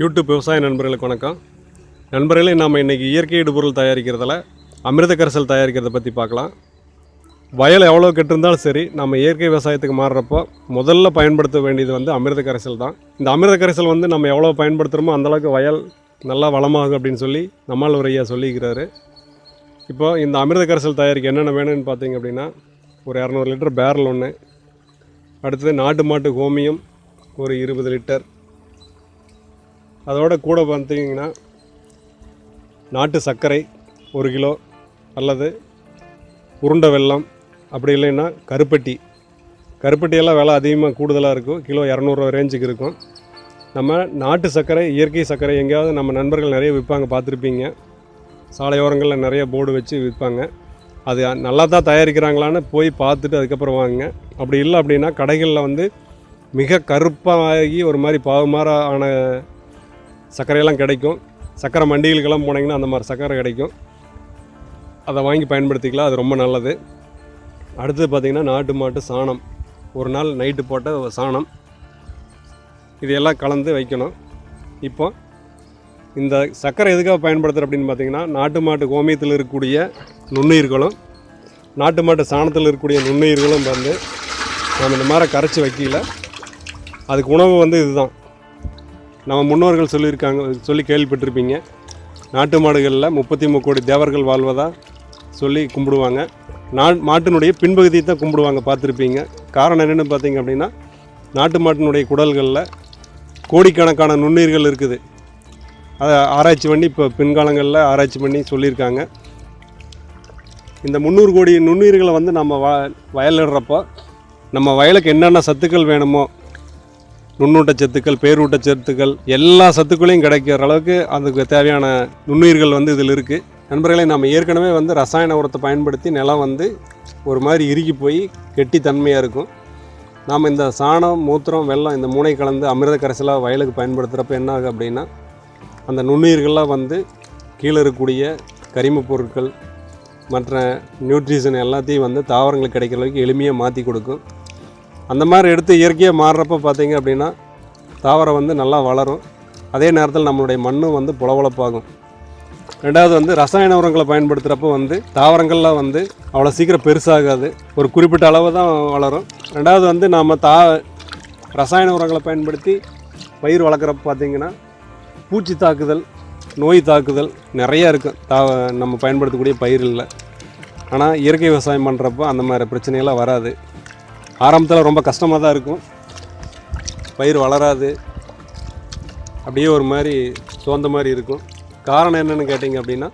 YouTube விவசாய நண்பர்களுக்கு வணக்கம். நண்பர்களே நாம் இன்றைக்கி இயற்கை இடுபொருள் தயாரிக்கிறதுல அமிர்த கரைசல் தயாரிக்கிறத பற்றி பார்க்கலாம். வயல் எவ்வளோ கெட்டிருந்தாலும் சரி நம்ம இயற்கை விவசாயத்துக்கு மாறுறப்போ முதல்ல பயன்படுத்த வேண்டியது வந்து அமிர்த கரைசல் தான். இந்த அமிர்த கரைசல் வந்து நம்ம எவ்வளோ பயன்படுத்துகிறோமோ அந்தளவுக்கு வயல் நல்லா வளமாகும் அப்படின்னு சொல்லி நம்மால் ஒரு ஐயா சொல்லிக்கிறாரு இப்போ இந்த அமிர்த கரைசல் தயாரிக்க என்னென்ன வேணும்னு பார்த்தீங்க அப்படின்னா ஒரு இரநூறு லிட்டர் பேரல் ஒன்று அடுத்தது நாட்டு மாட்டு கோமியம் ஒரு இருபது லிட்டர் அதோட கூட பார்த்தீங்கன்னா நாட்டு சர்க்கரை ஒரு கிலோ அல்லது உருண்டை வெல்லம் அப்படி இல்லைன்னா கருப்பட்டி. கருப்பட்டியெல்லாம் விலை அதிகமாக கூடுதலாக இருக்கும். கிலோ இரநூறுவா ரேஞ்சுக்கு இருக்கும். நம்ம நாட்டு சர்க்கரை இயற்கை சர்க்கரை எங்கேயாவது நம்ம நண்பர்கள் நிறைய விற்பாங்க பார்த்துருப்பீங்க. சாலையோரங்களில் நிறைய போர்டு வச்சு விற்பாங்க. அது நல்லா தான் தயாரிக்கிறாங்களான்னு போய் பார்த்துட்டு அதுக்கப்புறம் வாங்குங்க. அப்படி இல்லை அப்படின்னா கடைகளில் வந்து மிக கருப்பாகி ஒரு மாதிரி பாகுமாற ஆன சர்க்கரையெல்லாம் கிடைக்கும். சர்க்கரை மண்டிகளுக்கெல்லாம் போனீங்கன்னா அந்த மாதிரி சர்க்கரை கிடைக்கும். அதை வாங்கி பயன்படுத்திக்கலாம். அது ரொம்ப நல்லது. அடுத்தது பார்த்திங்கன்னா நாட்டு மாட்டு சாணம். ஒரு நாள் நைட்டு போட்ட சாணம். இதையெல்லாம் கலந்து வைக்கணும். இப்போ இந்த சர்க்கரை எதுக்காக பயன்படுத்துகிற அப்படின்னு பார்த்தீங்கன்னா நாட்டு மாட்டு கோமியத்தில் இருக்கக்கூடிய நுண்ணுயிர்களும் நாட்டு மாட்டு சாணத்தில் இருக்கக்கூடிய நுண்ணுயிர்களும் வந்து நம்ம இந்த மாதிரி கரைச்சி வைக்கல. அதுக்கு உணவு வந்து இதுதான். நம்ம முன்னோர்கள் சொல்லியிருக்காங்க சொல்லி கேள்விப்பட்டிருப்பீங்க. நாட்டு மாடுகளில் முப்பத்தி மூணு கோடி தேவர்கள் வாழ்வதாக சொல்லி கும்பிடுவாங்க. நா மாட்டினுடைய பின்பகுதியை தான் கும்பிடுவாங்க பார்த்துருப்பீங்க. காரணம் என்னென்னு பார்த்தீங்க அப்படின்னா நாட்டு மாட்டினுடைய குடல்களில் கோடிக்கணக்கான நுண்ணுயிர்கள் இருக்குது. அதை ஆராய்ச்சி பண்ணி இப்போ பின்காலங்களில் ஆராய்ச்சி பண்ணி சொல்லியிருக்காங்க. இந்த முந்நூறு கோடி நுண்ணுயிர்களை வந்து நம்ம வ வயலிடுறப்போ நம்ம வயலுக்கு என்னென்ன சத்துக்கள் வேணுமோ நுண்ணூட்ட சத்துக்கள் பேரூட்ட சத்துக்கள் எல்லா சத்துக்களையும் கிடைக்கிற அளவுக்கு அதுக்கு தேவையான நுண்ணுயிர்கள் வந்து இதில் இருக்குது நண்பர்களை நம்ம ஏற்கனவே வந்து ரசாயன உரத்தை பயன்படுத்தி நிலம் வந்து ஒரு மாதிரி இறுகி போய் கெட்டி தன்மையாக இருக்கும். நாம் இந்த சாணம் மூத்திரம் வெள்ளம் இந்த மூனை கலந்து அமிர்த கரைசலாக வயலுக்கு பயன்படுத்துகிறப்ப என்ன ஆகும் அப்படின்னா அந்த நுண்ணுயிர்கள்லாம் வந்து கீழே இருக்கக்கூடிய கரிமப் பொருட்கள் மற்ற நியூட்ரிஷன் எல்லாத்தையும் வந்து தாவரங்களுக்கு கிடைக்கிற அளவுக்கு எளிமையாக மாற்றி கொடுக்கும். அந்த மாதிரி எடுத்து இயற்கையாக மாறுறப்ப பார்த்தீங்க அப்படின்னா தாவரம் வந்து நல்லா வளரும். அதே நேரத்தில் நம்மளுடைய மண்ணும் வந்து புலவளப்பாகும் ரெண்டாவது வந்து ரசாயன உரங்களை பயன்படுத்துகிறப்போ வந்து தாவரங்கள்லாம் வந்து அவ்வளோ சீக்கிரம் பெருசாகாது. ஒரு குறிப்பிட்ட அளவு தான் வளரும். ரெண்டாவது வந்து நாம் தா ரசாயன உரங்களை பயன்படுத்தி பயிர் வளர்க்குறப்ப பார்த்தீங்கன்னா பூச்சி தாக்குதல் நோய் தாக்குதல் நிறையா இருக்கும் தா நம்ம பயன்படுத்தக்கூடிய பயிரில். ஆனால் இயற்கை விவசாயம் பண்ணுறப்போ அந்த மாதிரி பிரச்சனையெல்லாம் வராது. ஆரம்பத்தில் ரொம்ப கஷ்டமாக தான் இருக்கும். பயிர் வளராது. அப்படியே ஒரு மாதிரி சோர்ந்த மாதிரி இருக்கும். காரணம் என்னென்னு கேட்டிங்க அப்படின்னா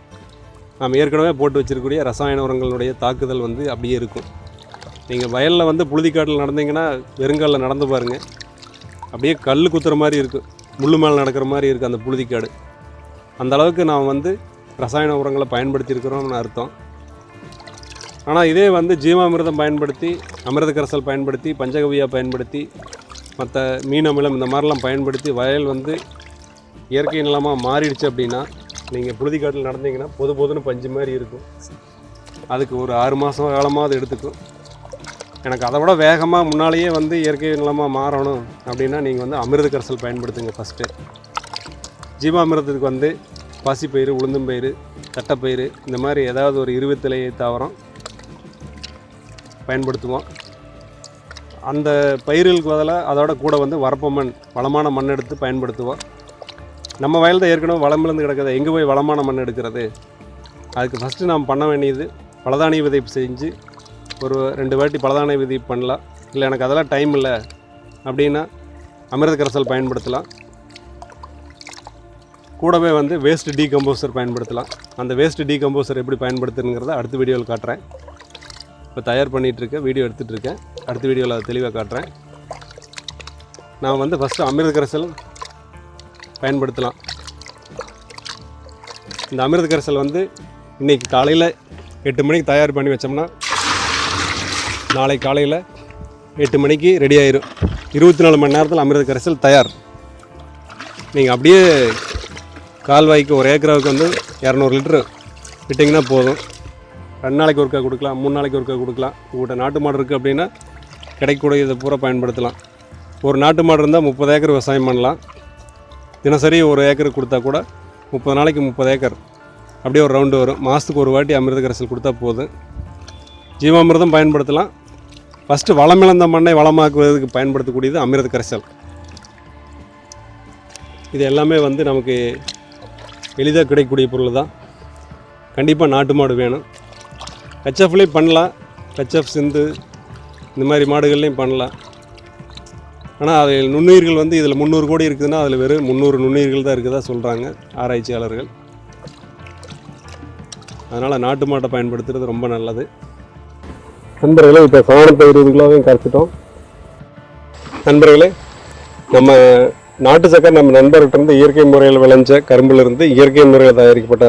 நாம் ஏற்கனவே போட்டு வச்சிருக்கக்கூடிய ரசாயன உரங்களுடைய தாக்குதல் வந்து அப்படியே இருக்கும். நீங்கள் வயலில் வந்து புழுதிக்காட்டில் நடந்தீங்கன்னா வெறுங்காலில் நடந்து பாருங்கள் அப்படியே கல் குத்துற மாதிரி இருக்கும். முள்ளு மேலே நடக்கிற மாதிரி இருக்குது அந்த புழுதிக்காடு. அந்த அளவுக்கு நாம் வந்து ரசாயன உரங்களை பயன்படுத்தியிருக்கிறோம்னு அர்த்தம். ஆனால் இதே வந்து ஜீவாமிர்தம் பயன்படுத்தி அமிர்த கரைசல் பயன்படுத்தி பஞ்சகவியா பயன்படுத்தி மற்ற மீன் அமிலம் இந்த மாதிரிலாம் பயன்படுத்தி வயல் வந்து இயற்கை நிலமாக மாறிடுச்சு அப்படின்னா நீங்கள் புழுதிக்காட்டில் நடந்தீங்கன்னா பொது பொதுன்னு பஞ்சு மாதிரி இருக்கும். அதுக்கு ஒரு ஆறு மாதம் காலமாவது எடுத்துக்கும். எனக்கு அதை விட வேகமாக முன்னாலேயே வந்து இயற்கை நிலமாக மாறணும் அப்படின்னா நீங்கள் வந்து அமிர்த கரசல் பயன்படுத்துங்க ஃபஸ்ட்டு ஜீவாமிர்தத்துக்கு வந்து பசிப்பயிறு உளுந்தம்பயிறு தட்டைப்பயிறு இந்த மாதிரி ஏதாவது ஒரு இருபத்திலை தாவரம் பயன்படுத்துவோம். அந்த பயிர்களுக்கு பதிலாக அதோட கூட வந்து வரப்ப மண் வளமான மண் எடுத்து பயன்படுத்துவோம். நம்ம வயல் தான் ஏற்கனவே வளமிழந்து கிடக்குது. எங்கே போய் வளமான மண் எடுக்கிறது? அதுக்கு ஃபஸ்ட்டு நாம் பண்ண வேண்டியது பலதானிய விதைப்பு செஞ்சு ஒரு ரெண்டு வாட்டி பலதானிய விதை பண்ணலாம். இல்லை எனக்கு அதெல்லாம் டைம் இல்லை. அப்படின்னா அமிர்த கரைசல் பயன்படுத்தலாம். கூடவே வந்து வேஸ்ட் டீகம்போசர் பயன்படுத்தலாம். அந்த வேஸ்ட் டீகம்போசர் எப்படி பயன்படுத்துங்கிறத அடுத்த வீடியோவில் காட்டுறேன். இப்போ தயார் பண்ணிகிட்ருக்கேன் வீடியோ எடுத்துகிட்ருக்கேன். அடுத்த வீடியோவில் அதை தெளிவாக காட்டுறேன். நான் வந்து ஃபஸ்ட்டு அமிர்த கரைசல் பயன்படுத்தலாம். இந்த அமிர்த கரைசல் வந்து இன்றைக்கி காலையில் எட்டு மணிக்கு தயார் பண்ணி வச்சோம்னா நாளை காலையில் எட்டு மணிக்கு ரெடி ஆயிரும். இருபத்தி நாலு மணி நேரத்தில் அமிர்த கரைசல் தயார். நீங்கள் அப்படியே கால்வாய்க்கு ஒரு ஏக்கராவுக்கு வந்து இரநூறு லிட்ரு விட்டிங்கன்னா போதும். ரெண்டு நாளைக்கு ஒருக்கா கொடுக்கலாம் மூணு நாளைக்கு ஒருக்கா கொடுக்கலாம். உங்கள்கிட்ட நாட்டு மாடு இருக்குது அப்படின்னா கிடைக்கக்கூடிய இதை பூரா பயன்படுத்தலாம். ஒரு நாட்டு மாடு இருந்தால் முப்பது ஏக்கர் விவசாயம் பண்ணலாம். தினசரி ஒரு ஏக்கர் கொடுத்தா கூட முப்பது நாளைக்கு முப்பது ஏக்கர். அப்படியே ஒரு ரவுண்டு வரும். மாதத்துக்கு ஒரு வாட்டி அமிர்த கரைசல் கொடுத்தா போதும். ஜீவாமிர்தம் பயன்படுத்தலாம். ஃபஸ்ட்டு வளமிழந்த மண்ணை வளமாக்குவதற்கு பயன்படுத்தக்கூடியது அமிர்த கரைசல் இது எல்லாமே வந்து நமக்கு எளிதாக கிடைக்கக்கூடிய பொருள் தான். கண்டிப்பாக நாட்டு மாடு வேணும். ஹெச்எஃப்லேயும் பண்ணலாம். ஹெச்எஃப் சிந்து இந்த மாதிரி மாடுகள்லையும் பண்ணலாம். ஆனால் அதில் நுண்ணுயிர்கள் வந்து இதில் முந்நூறு கோடி இருக்குதுன்னா அதில் வெறும் முந்நூறு நுண்ணுயிர்கள் தான் இருக்குதா சொல்கிறாங்க ஆராய்ச்சியாளர்கள். அதனால் நாட்டு மாட்டை பயன்படுத்துறது ரொம்ப நல்லது. நண்பர்களே இப்போ சாணத்தை இருபது கிலோவையும் கரைச்சிட்டோம். நண்பர்களே நம்ம நாட்டு சக்கரை நம்ம நண்பர்கிட்ட இருந்து இயற்கை முறையில் விளைஞ்ச கரும்புலேருந்து இயற்கை முறையில் தயாரிக்கப்பட்ட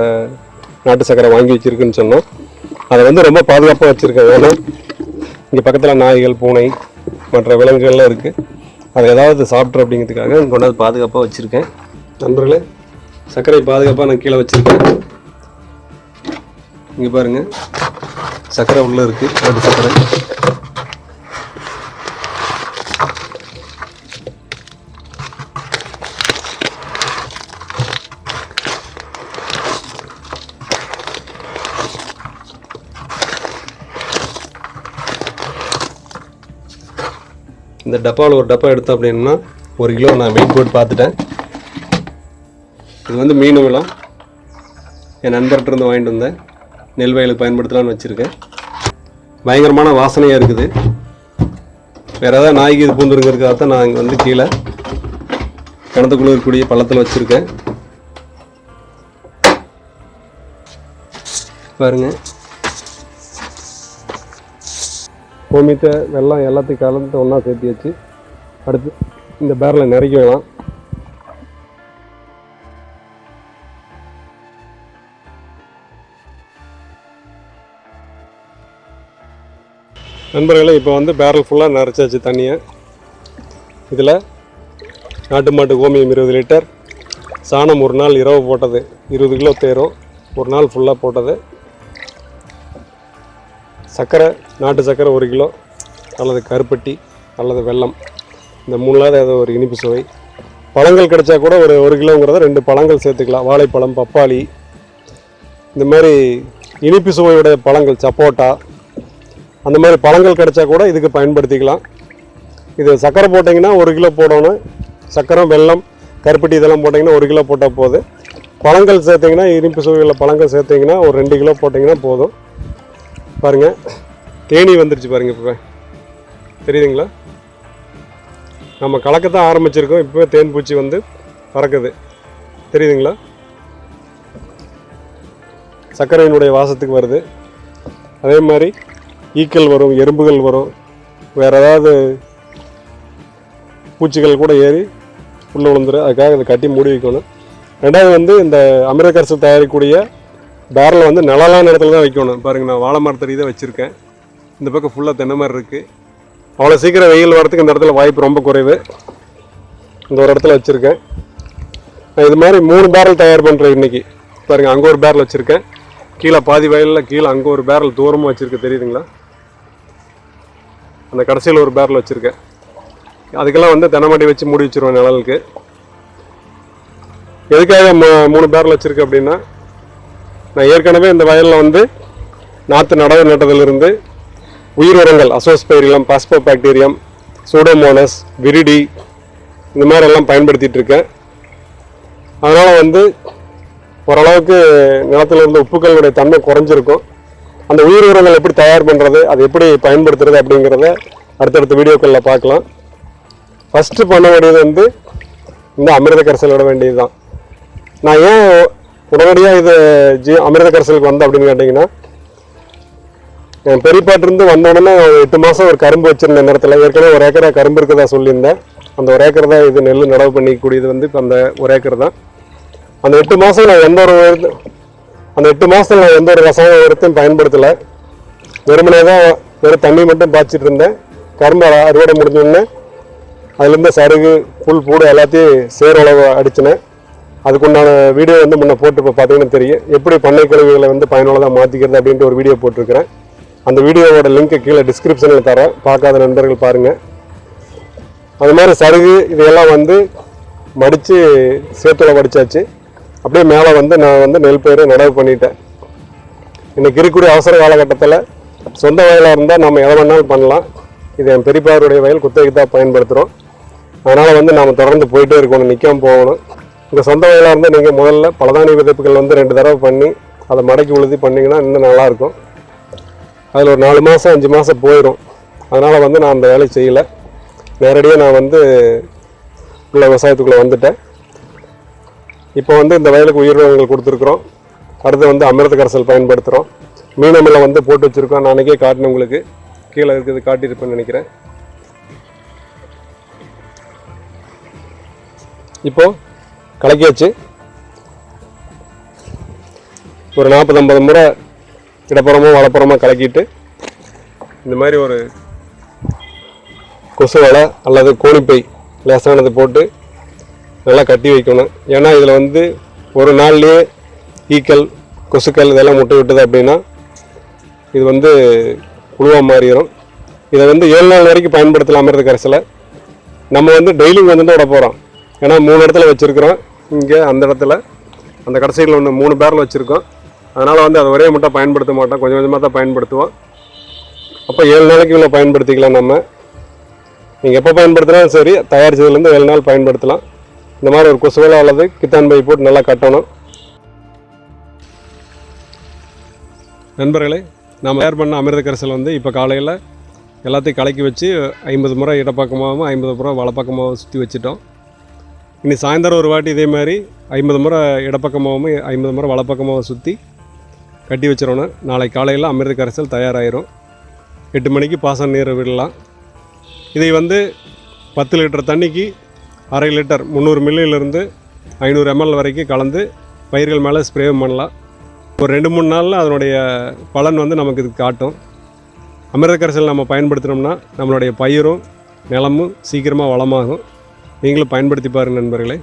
நாட்டு சக்கரை வாங்கி வச்சிருக்குன்னு சொன்னோம். அதை வந்து ரொம்ப பாதுகாப்பாக வச்சுருக்கேன் ஏன்னா இங்கே பக்கத்தில் நாய்கள் பூனை மற்ற விலங்குகள்லாம் இருக்குது அதை ஏதாவது சாப்பிட்ரு அப்படிங்கிறதுக்காக இங்கே கொண்டாந்து பாதுகாப்பாக வச்சுருக்கேன். நண்பர்களே சர்க்கரை பாதுகாப்பாக நான் கீழே வச்சுருக்கேன். இங்கே பாருங்கள் சர்க்கரை உள்ளே இருக்குது நாட்டு சர்க்கரை. இந்த டப்பாவில் ஒரு டப்பா எடுத்தோம் அப்படின்னா ஒரு கிலோ நான் வெயிட் போட்டு பார்த்துட்டேன். இது வந்து மீன் விலம் என் நண்பர்கிட்ட இருந்து வாங்கிட்டு வந்தேன். நெல் வயலுக்கு பயன்படுத்தலாம்னு வச்சுருக்கேன். பயங்கரமான வாசனையாக இருக்குது. வேறு ஏதாவது நாய்க்கு இது பூந்துருங்கிறதுக்காக தான் நான் இங்கே வந்து கீழே கிணத்துக்குள்ளே இருக்கக்கூடிய பள்ளத்தில் வச்சுருக்கேன். பாருங்கள் கோமியத்தை வெள்ளம் எல்லாத்தையும் கலந்து ஒன்றா சேர்த்து வச்சு அடுத்து இந்த பேரில் நிறக்கலாம் நண்பர்களே இப்போ வந்து பேரல் ஃபுல்லாக நிறச்சாச்சு தண்ணியை. இதில் நாட்டு மாட்டு கோமியம் இருபது லிட்டர் சாணம் ஒரு நாள் இரவு போட்டது இருபது கிலோ தேரும் ஒரு நாள் ஃபுல்லாக போட்டது. சர்க்கரை நாட்டு சர்க்கரை ஒரு கிலோ அல்லது கருப்பட்டி அல்லது வெல்லம். இந்த மூணுலாவது ஏதோ ஒரு இனிப்பு சுவை. பழங்கள் கிடைச்சா கூட ஒரு ஒரு கிலோங்கிறத ரெண்டு பழங்கள் சேர்த்துக்கலாம். வாழைப்பழம் பப்பாளி. இந்த மாதிரி இனிப்பு சுவையுடைய பழங்கள் சப்போட்டா. அந்த மாதிரி பழங்கள் கிடைச்சா கூட இதுக்கு பயன்படுத்திக்கலாம். இது சர்க்கரை போட்டிங்கன்னா ஒரு கிலோ போடணும். சர்க்கரை வெல்லம் கருப்பட்டி இதெல்லாம் போட்டிங்கன்னா ஒரு கிலோ போட்டால் போதும். பழங்கள் சேர்த்திங்கன்னா இனிப்பு சுவையில் பழங்கள் சேர்த்திங்கன்னா ஒரு ரெண்டு கிலோ போட்டிங்கன்னா போதும். பாருங்கள் தேனி வந்துருச்சு பாருங்கள் இப்போ தெரியுதுங்களா? நம்ம கலக்கத்தான் ஆரம்பிச்சிருக்கோம். இப்போ தேன் பூச்சி வந்து பறக்குது. தெரியுதுங்களா? சர்க்கரையினுடைய வாசத்துக்கு வருது. அதே மாதிரி ஈக்கள் வரும் எறும்புகள் வரும். வேறு ஏதாவது பூச்சிகள் கூட ஏறி உள்ளே விழுந்துரும். அதுக்காக இதை கட்டி மூடி வைக்கணும். ரெண்டாவது வந்து இந்த அமிர்தக்கரசு தயாரிக்கக்கூடிய பேரலை வந்து நிழலான இடத்துல தான் வைக்கணும். பாருங்க நான் வாழை மரத்தடி தான் வச்சுருக்கேன். இந்த பக்கம் ஃபுல்லாக தென்னை மரம் இருக்குது அவ்வளோ சீக்கிரம் வெயில் வரதுக்கு இந்த இடத்துல வாய்ப்பு ரொம்ப குறைவு. இந்த ஒரு இடத்துல வச்சுருக்கேன். நான் இது மாதிரி மூணு பேரல் தயார் பண்ணுறேன் இன்றைக்கி பாருங்கள் அங்கே ஒரு பேரல் வச்சுருக்கேன். கீழே பாதி வயலில் கீழே அங்கே ஒரு பேரல் தூரமாக வச்சுருக்கேன் தெரியுதுங்களா? அந்த கடைசியில் ஒரு பேரல் வச்சுருக்கேன். அதுக்கெல்லாம் வந்து தென்னமாட்டி வச்சு மூடி வச்சுருவேன் நிழலுக்கு. எதுக்காக மூணு பேரல் வச்சுருக்கேன் அப்படின்னா நான் ஏற்கனவே இந்த வயலில் வந்து நாற்று நடவு நட்டதிலிருந்து உயிர் உரங்கள் azospirillum phosphobacterium pseudomonas viride இந்த மாதிரிலாம் எல்லாம் பயன்படுத்திட்டு இருக்கேன். அதனால் வந்து ஓரளவுக்கு நிலத்தில் இருந்த உப்புக்களுடைய தன்மை குறைஞ்சிருக்கும். அந்த உயிர் உரங்கள் எப்படி தயார் பண்ணுறது அது எப்படி பயன்படுத்துறது அப்படிங்கிறத அடுத்தடுத்த வீடியோக்களில் பார்க்கலாம். ஃபஸ்ட்டு பண்ண வேண்டியது வந்து இந்த அமிர்த கரைசல் விட வேண்டியது தான் நான் ஏன் உடனடியாக இது ஜி அமிர்த கரைசலுக்கு வந்தேன் அப்படின்னு கேட்டிங்கன்னா என் பெரியப்பாட்டிருந்து வந்த உடனே எட்டு மாதம் ஒரு கரும்பு வச்சிருந்த நேரத்தில் ஏற்கனவே ஒரு ஏக்கரை கரும்பு இருக்கதா சொல்லியிருந்தேன். அந்த ஒரு ஏக்கர் தான் இது நெல் நடவு பண்ணிக்கூடியது வந்து இப்போ அந்த ஒரு ஏக்கர் தான். அந்த எட்டு மாதம் நான் எந்த ஒரு அந்த எட்டு மாதத்தில் நான் எந்த ஒரு ரசாயன உரத்தையும் பயன்படுத்தலை. வெறுமனே தான் வெறும் தண்ணி மட்டும் பாய்ச்சிட்டு இருந்தேன். கரும்பு அறுவடை முடிஞ்சோடனே அதுலேருந்து சருகு புல் பூடு எல்லாத்தையும் சேரளவு அடிச்சினேன். அதுக்குண்டான வீடியோ வந்து முன்ன போட்டு இப்போ பார்த்தீங்கன்னா தெரியும். எப்படி பண்ணை கழிவுகளை வந்து பயனுள்ளதாக மாற்றிக்கிறது அப்படின்ட்டு ஒரு வீடியோ போட்டிருக்கிறேன். அந்த வீடியோவோட லிங்க்கு கீழே டிஸ்கிரிப்ஷனில் தரேன். பார்க்காத நண்பர்கள் பாருங்கள் அது மாதிரி சருகு இதையெல்லாம் வந்து மடித்து சேத்துல வடிச்சாச்சு. அப்படியே மேலே வந்து நான் வந்து நெல் பயிர் நடவு பண்ணிட்டேன். இன்றைக்கி இருக்கக்கூடிய அவசர காலகட்டத்தில் சொந்த வயலாக இருந்தால் நம்ம எதை வேணாலும் பண்ணலாம். இது என் பெரியப்பாருடைய வயல் குத்தகைக்கு தான் பயன்படுத்துகிறோம் அதனால் வந்து நாம் தொடர்ந்து போயிட்டே இருக்கணும் நிற்காம போகணும். உங்கள் சொந்த வயலாக இருந்தால் நீங்கள் முதல்ல பலதானிய விதைப்புகள் வந்து ரெண்டு தடவை பண்ணி அதை மடக்கி உழுதி பண்ணிங்கன்னா இன்னும் நல்லாயிருக்கும். அதில் ஒரு நாலு மாதம் அஞ்சு மாதம் போயிடும் அதனால் வந்து நான் அந்த வேலையை செய்யலை. நேரடியாக நான் வந்து உள்ள விவசாயத்துக்குள்ளே வந்துட்டேன். இப்போ வந்து இந்த வயலுக்கு உயிரினங்கள் கொடுத்துருக்குறோம். அடுத்து வந்து அமிர்த கரைசல் பயன்படுத்துகிறோம் மீனமில் வந்து போட்டு வச்சுருக்கோம். நான் அன்றைக்கே காட்டினேன் உங்களுக்கு. கீழே இருக்கிறது காட்டியிருப்பேன்னு நினைக்கிறேன். இப்போது கலக்கியாச்சு. ஒரு நாற்பது ஐம்பது முறை இடப்புறமோ வலப்புறமோ கலக்கிட்டு இந்த மாதிரி ஒரு கொசு வலை அல்லது கோணிப்பை லேசானது போட்டு நல்லா கட்டி வைக்கணும். ஏன்னா இதில் வந்து ஒரு நாள்லேயே ஈக்கள் கொசுக்கள் இதெல்லாம் முட்டை விட்டுது அப்படின்னா இது வந்து புழுவாக மாறிடும் இதை வந்து ஏழு நாள் வரைக்கும் பயன்படுத்தலாம் கரைசலை நம்ம வந்து டெய்லியும் வந்து விட போகிறோம் ஏன்னா மூணு இடத்துல வச்சுருக்குறோம். இங்கே அந்த இடத்துல அந்த கடைசியில் ஒன்று மூணு பேரில் வச்சுருக்கோம். அதனால் வந்து அதை ஒரே மட்டும் பயன்படுத்த மாட்டோம். கொஞ்சம் கொஞ்சமாக தான் பயன்படுத்துவோம். அப்போ ஏழு நாளைக்கு இவ்வளோ பயன்படுத்திக்கலாம் நம்ம. நீங்கள் எப்போ பயன்படுத்தினாலும் சரி தயாரிச்சதுலேருந்து ஏழு நாள் பயன்படுத்தலாம். இந்த மாதிரி ஒரு கொசுவலை அல்லது கித்தான் பை போட்டு நல்லா கட்டணும். நண்பர்களே நாம் தயார் பண்ண அமிர்த கரைசல் வந்து இப்போ காலையில் எல்லாத்தையும் கலக்கி வச்சு ஐம்பது முறை இடப்பக்கமாகவும் ஐம்பது முறை வலப்பக்கமாகவும் சுற்றி வச்சுட்டோம். இனி சாயந்தரம் ஒரு வாட்டி இதே மாதிரி ஐம்பது முறை இடப்பக்கமாகவும் ஐம்பது முறை வலப்பக்கமாகவும் சுற்றி கட்டி வச்சிடணும். நாளை காலையில் அமிர்த கரைசல் தயாராகிரும் எட்டு மணிக்கு பாசன நீரை விடலாம். இதை வந்து பத்து லிட்டர் தண்ணிக்கு அரை லிட்டர் முந்நூறு மில்லியிலிருந்து ஐநூறு எம்எல் வரைக்கும் கலந்து பயிர்கள் மேலே ஸ்ப்ரே பண்ணலாம். ஒரு ரெண்டு மூணு நாளில் அதனுடைய பலன் வந்து நமக்கு இது காட்டும். அமிர்த கரைசல் நம்ம பயன்படுத்தினோம்னா நம்மளுடைய பயிரும் நிலமும் சீக்கிரமாக வளமாகும். நீங்களும் பயன்படுத்தி பாருங்கள் நண்பர்களே.